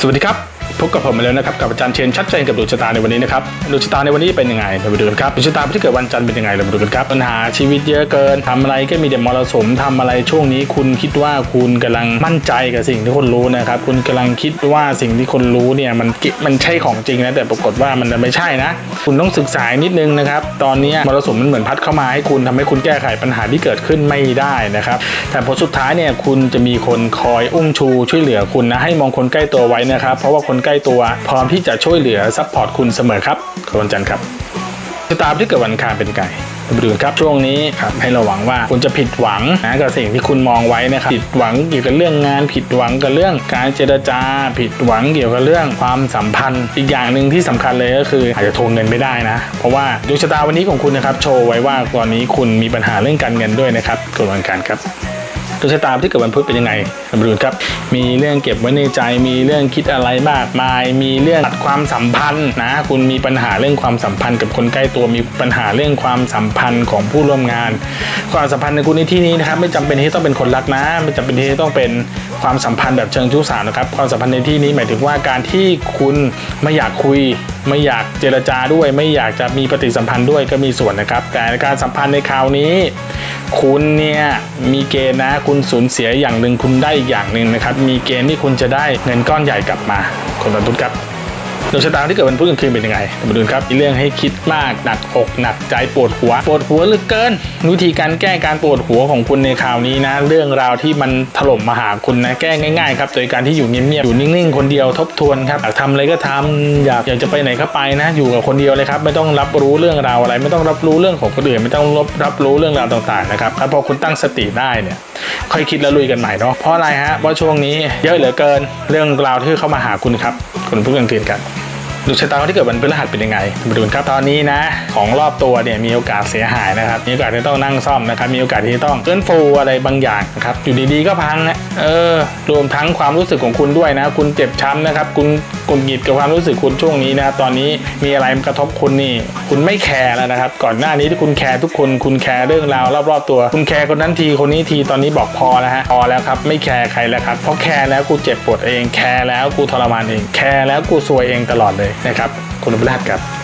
สวัสดีครับ พบกับผมมาแล้วนะครับกับอาจารย์เชนชัดเจนกับดวงชะตาในวันนี้นะครับดวงชะตาในวันนี้เป็นยังไงเราไปดูกันครับดวงชะตาที่เกิดวันจันทร์เป็นยังไงเรามาดูกันครับปัญหาชีวิตเยอะเกินทำอะไรก็มีแต่มรสุมทำอะไรช่วงนี้ คุณคิดว่าคุณกำลังมั่นใจกับสิ่งที่คุณรู้นะครับคุณกำลังคิดว่าสิ่งที่คุณรู้เนี่ยมันกิมันใช่ของจริงนะแต่ปรากฏว่ามันไม่ใช่นะ คุณต้องศึกษานิดนึงนะครับตอนนี้มรสุมมันเหมือนพัดเข้ามาให้คุณทำให้คุณแก้ไขปัญหาที่เกิดขึ้นไม่ได้นะครับแต่ผลสุดท้ายเนี่ยคุณจะมีคนคอยอุ้มชูช่วยเหลือคุณนะให้มองคนใกล้ตัวไว้นะครับเพราะว่าคนใกล้ตัว พร้อมที่จะช่วยเหลือซัพพอร์ตคุณเสมอครับขอบคุณจันทร์ครับชะตาที่เกิดวันคารเป็นไก่มาดูกันครับช่วงนี้ครับให้ระวังว่าคุณจะผิดหวังนะกับสิ่งที่คุณมองไว้นะครับผิดหวังเกี่ยวกับเรื่องงาน ผิดหวังกับเรื่องการเจรจา ผิดหวังเกี่ยวกับเรื่องความสัมพันธ์ อีกอย่างหนึ่งที่สำคัญเลยก็คืออาจจะทวงเงินไม่ได้นะ เพราะว่าดวงชะตาวันนี้ของคุณนะครับโชว์ไว้ว่าตอนนี้คุณมีปัญหาเรื่องการเงินด้วยนะครับกดวันอังคารครับ ดวงชะตาที่เกิดวันพุธเป็นยังไงเรามาดูนครับ มีเรื่องเก็บไว้ในใจ มีเรื่องคิดอะไรมากมาย มีเรื่องตัดความสัมพันธ์นะ คุณมีปัญหาเรื่องความสัมพันธ์กับคนใกล้ตัว มีปัญหาเรื่องความสัมพันธ์ของผู้ร่วมงาน ความสัมพันธ์ในคุณในที่นี้นะครับ ไม่จำเป็นที่ต้องเป็นคนรักนะ ไม่จำเป็นที่ต้องเป็น ความสัมพันธ์แบบเชิงชู้สาวนะครับ ความสัมพันธ์ในที่นี้หมายถึงว่าการที่คุณไม่อยากคุย ไม่อยากเจรจาด้วย ไม่อยากจะมีปฏิสัมพันธ์ด้วยก็มีส่วนนะครับ แต่การสัมพันธ์ในคราวนี้ คุณเนี่ยมีเกณฑ์นะคุณสูญเสียอย่างหนึ่งคุณได้อีกอย่างหนึ่งนะครับ มีเกณฑ์ที่คุณจะได้เงินก้อนใหญ่กลับมาคนตันทุนครับ ดวงชะตาที่เกิดวันพุธกลางคืนเป็นยังไงมาดูครับมีเรื่องให้คิดมากหนักอกหนักใจปวดหัวปวดหัวเหลือเกินวิธีการแก้การปวดหัวของคุณในคราวนี้นะ เรื่องราวที่มันถล่มมาหาคุณนะแก้ง่ายๆครับโดยการที่อยู่เงียบๆอยู่นิ่งๆคนเดียวทบทวนครับอยากทำอะไรก็ทำอยากอยากจะไปไหนก็ไปนะ อยู่กับคนเดียวเลยครับไม่ต้องรับรู้เรื่องราวอะไร ไม่ต้องรับรู้เรื่องของคนอื่นไม่ต้องรับรับรู้เรื่องราวต่างๆนะครับถ้าพอคุณตั้งสติได้เนี่ยค่อยคิดแล้วลุยกันใหม่เนาะเพราะอะไรฮะเพราะช่วงนี้เยอะเหลือเกินเรื่องราวที่เข้ามาหาคุณครับคุณผู้กลางคืนกัน ดวงชะตาที่เกิดวันพฤหัสเป็นยังไงมาดูกันครับตอนนี้นะ ของรอบตัวเนี่ยมีโอกาสเสียหายนะครับ มีโอกาสที่ต้องนั่งซ่อมนะครับ มีโอกาสที่ต้องเคลื่อนฟูอะไรบางอย่างนะครับ อยู่ดีๆก็พังนะเออ รวมทั้งความรู้สึกของคุณด้วยนะ คุณเจ็บช้ำนะครับ คุณ กุนหงิดกับความรู้สึกคุณช่วงนี้นะตอนนี้มีอะไรมากระทบคุณนี่ คุณไม่แคร์แล้วนะครับ ก่อนหน้านี้ที่คุณแคร์ทุกคนคุณแคร์เรื่องราวรอบๆตัว คุณแคร์คนนั้นทีคนนี้ทีตอนนี้บอกพอแล้วฮะพอแล้วครับไม่แคร์ใครแล้วครับเพราะแคร์แล้วกูเจ็บปวดเองแคร์แล้วกูทรมานเองแคร์แล้วกูซวยเองตลอดเลยนะครับคุณพฤหัสครับ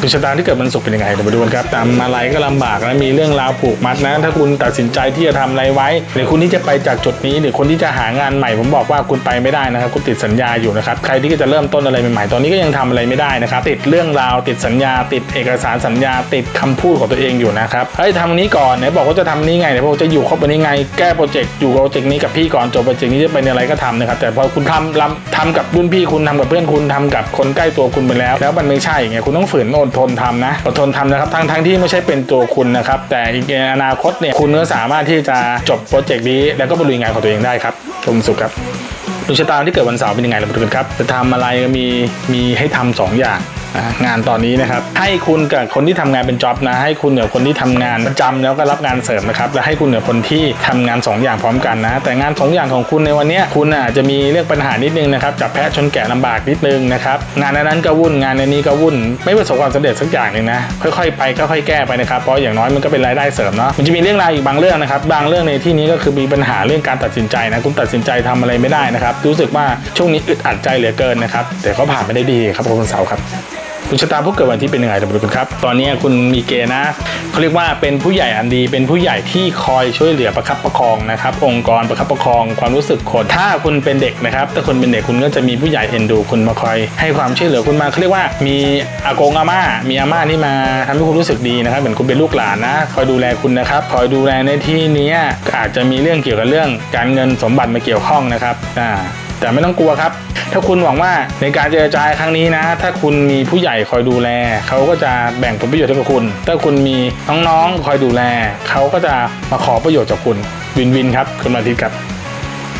ดวงชะตาที่เกิดวันศุกเป็นยังไงเดี๋ยวมาดูกันครับตามอะไรก็ลำบากนะมีเรื่องราวผูกมัดนะ ถ้าคุณตัดสินใจที่จะทำอะไรไว้ หรือคุณที่จะไปจากจุดนี้ หรือคนที่จะหางานใหม่ ผมบอกว่าคุณไปไม่ได้นะครับคุณติดสัญญาอยู่นะครับใครที่จะเริ่มต้นอะไรใหม่ๆตอนนี้ก็ยังทำอะไรไม่ได้นะครับติดเรื่องราวติดสัญญา ติดเอกสารสัญญา ติดคำพูดของตัวเองอยู่นะครับเฮ้ยทำนี้ก่อนไหนบอกว่าจะทำนี้ไงไหนบอกจะอยู่ครบอันนี้ไงแก้โปรเจกต์อยู่โปรเจกต์นี้กับพี่ก่อนจบโปรเจกต์นี้จะเป็นอะไรก็ทำนะครับแต่พอคุณทำทำกับรุ่นพี่คุณทำกับเพื่อนคุณทำกับคนใกล้ตัวคุณไปแล้ว แล้วมันไม่ใช่ไงคุณต้องฝืนอดทนทำนะอดทนทำนะครับทั้งทั้งที่ไม่ใช่เป็นตัวคุณนะครับ แต่อีกในอนาคตเนี่ยคุณก็สามารถที่จะจบโปรเจกต์นี้แล้วก็บรรลุงานของตัวเองได้ครับชมสุขครับดวงชะตาที่เกิดวันเสาร์เป็นยังไงเราไปดูกันครับจะทำอะไรก็มีมีให้ทำสองอย่าง งานตอนนี้นะครับ ให้คุณกับคนที่ทำงานเป็นจ็อบนะ ให้คุณกับคนที่ทำงานประจำแล้วก็รับงานเสริมนะครับ และให้คุณกับคนที่ทำงานสองอย่างพร้อมกันนะ แต่งานสองอย่างของคุณในวันนี้คุณอาจจะมีเรื่องปัญหานิดนึงนะครับ จับแพะชนแกะลำบากนิดนึงนะครับ งานนั้นก็วุ่น งานในนี้ก็วุ่น ไม่ประสบความสำเร็จสักอย่างหนึ่งนะ ค่อยๆไปค่อยๆแก้ไปนะครับ เพราะอย่างน้อยมันก็เป็นรายได้เสริมเนาะ มันจะมีเรื่องราวอีกบางเรื่องนะครับ บางเรื่องในที่นี้ก็คือมีปัญหาเรื่องการตัดสินใจนะ คุณตัดสินใจทำอะไรไม่ได้นะครับ รู้สึกว่าช่วงนี้อึดอัดใจเหลือเกินนะครับ แต่ก็ผ่านไปได้ดีครับคุณเสาครับ ดวงชะตาผู้เกิดวันที่เป็นยังไงเดี๋ยวมาดูกันครับ ตอนนี้คุณมีเกณฑ์นะเขาเรียกว่าเป็นผู้ใหญ่อันดี เป็นผู้ใหญ่ที่คอยช่วยเหลือประคับประคองนะครับ องค์กรประคับประคองความรู้สึกคน ถ้าคุณเป็นเด็กนะครับ ถ้าคุณเป็นเด็กคุณก็จะมีผู้ใหญ่เอ็นดูคุณมาคอยให้ความช่วยเหลือคุณมาเขาเรียกว่ามีอากงอาม่า มีอาม่านี่มาทำให้คุณรู้สึกดีนะครับเหมือนคุณเป็นลูกหลานนะคอยดูแลคุณนะครับคอยดูแลในที่นี้อาจจะมีเรื่องเกี่ยวกับเรื่องการเงินสมบัติมาเกี่ยวข้องนะครับอ่า แต่ไม่ต้องกลัวครับ ถ้าคุณหวังว่าในการเจรจาครั้งนี้นะ ถ้าคุณมีผู้ใหญ่คอยดูแล เขาก็จะแบ่งผลประโยชน์ให้กับคุณ ถ้าคุณมีน้องๆคอยดูแล เขาก็จะมาขอประโยชน์จากคุณ วินวินครับคุณมาทิตย์ครับ